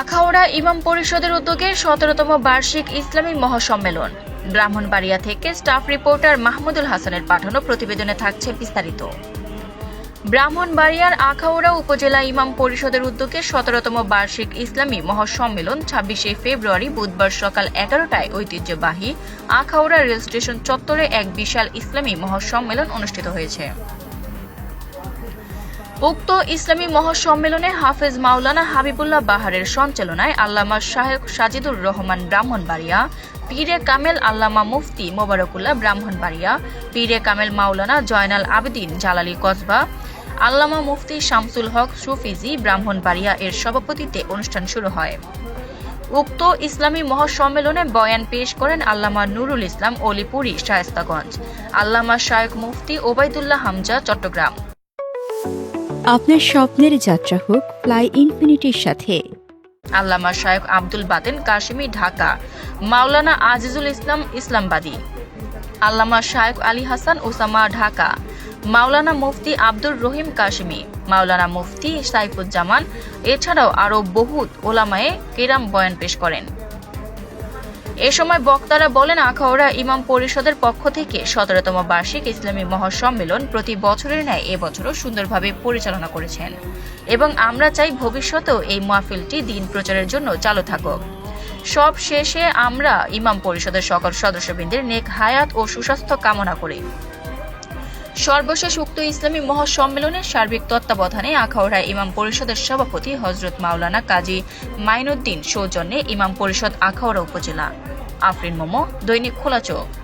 আখাউড়া ইমাম পরিষদের উদ্যোগে সতেরোতম বার্ষিক ইসলামী মহাসম্মেলন। ব্রাহ্মণবাড়িয়া থেকে স্টাফ রিপোর্টার মাহমুদুল হাসানের পাঠানো প্রতিবেদনে থাকছে বিস্তারিত। ব্রাহ্মণবাড়িয়ার আখাউড়া উপজেলা ইমাম পরিষদের উদ্যোগে সতেরোতম বার্ষিক ইসলামী মহাসম্মেলন ছাব্বিশে ফেব্রুয়ারি বুধবার সকাল এগারোটায় ঐতিহ্যবাহী আখাউড়া রেল স্টেশন চত্বরে এক বিশাল ইসলামী মহাসম্মেলন অনুষ্ঠিত হয়েছে। উক্ত ইসলামী মহাসম্মেলনে হাফেজ মাওলানা হাবিবুল্লাহ বাহারের সঞ্চালনায় আল্লামা শাহেক সাজিদুর রহমান ব্রাহ্মণবাড়িয়া, পীরে কামেল আল্লামা মুফতি মোবারকুল্লাহ ব্রাহ্মণবাড়িয়া, পীরে কামেল মাওলানা জয়নাল আবেদিন জালালি কসবা, আল্লামা মুফতি শামসুল হক সুফিজি ব্রাহ্মণবাড়িয়া এর সভাপতিত্বে অনুষ্ঠান শুরু হয়। উক্ত ইসলামী মহাসম্মেলনে বয়ান পেশ করেন আল্লামা নুরুল ইসলাম অলিপুরি শায়েস্তাগঞ্জ, আল্লামা শায়েক মুফতি ওবায়দুল্লাহ হামজা চট্টগ্রাম। আপনার স্বপ্নের যাত্রা হোক ফ্লাই ইনফিনিটির সাথে। আল্লামা শায়েখ আব্দুল বাতেন কাশিমি ঢাকা। মাওলানা আজিজুল ইসলাম ইসলামবাদী। আল্লামা শায়েখ আলী হাসান, ওসামা, ঢাকা। মাওলানা মুফতি আব্দুর রহিম কাশিমি মাওলানা মুফতি সাইফুজ্জামান, এছাড়াও আরও বহুত ওলামায়ে কেরাম বয়ান পেশ করেন। এ সময় বক্তারা বলেন, আখাউড়া ইমাম পরিষদের পক্ষ থেকে সতেরোতম বার্ষিক ইসলামী মহাসম্মেলন প্রতি বছরের ন্যায় এবছরও সুন্দরভাবে পরিচালনা করেছেন। এবং আমরা চাই ভবিষ্যতেও এই মাহফিলটি দিন প্রচারের জন্য চালু থাকুক। সব শেষে আমরা ইমাম পরিষদের সকল সদস্যবৃন্দের নেক হায়াত ও সুস্বাস্থ্য কামনা করি। সর্বশেষ উক্ত ইসলামী মহাসম্মেলনের সার্বিক তত্ত্বাবধানে আখাউড়া ইমাম পরিষদের সভাপতি হজরত মাওলানা কাজী মাইনুদ্দিন সৌজন্যে ইমাম পরিষদ আখাউড়া উপজেলা। আফরিন মোমো, দৈনিক খোলা চোখ।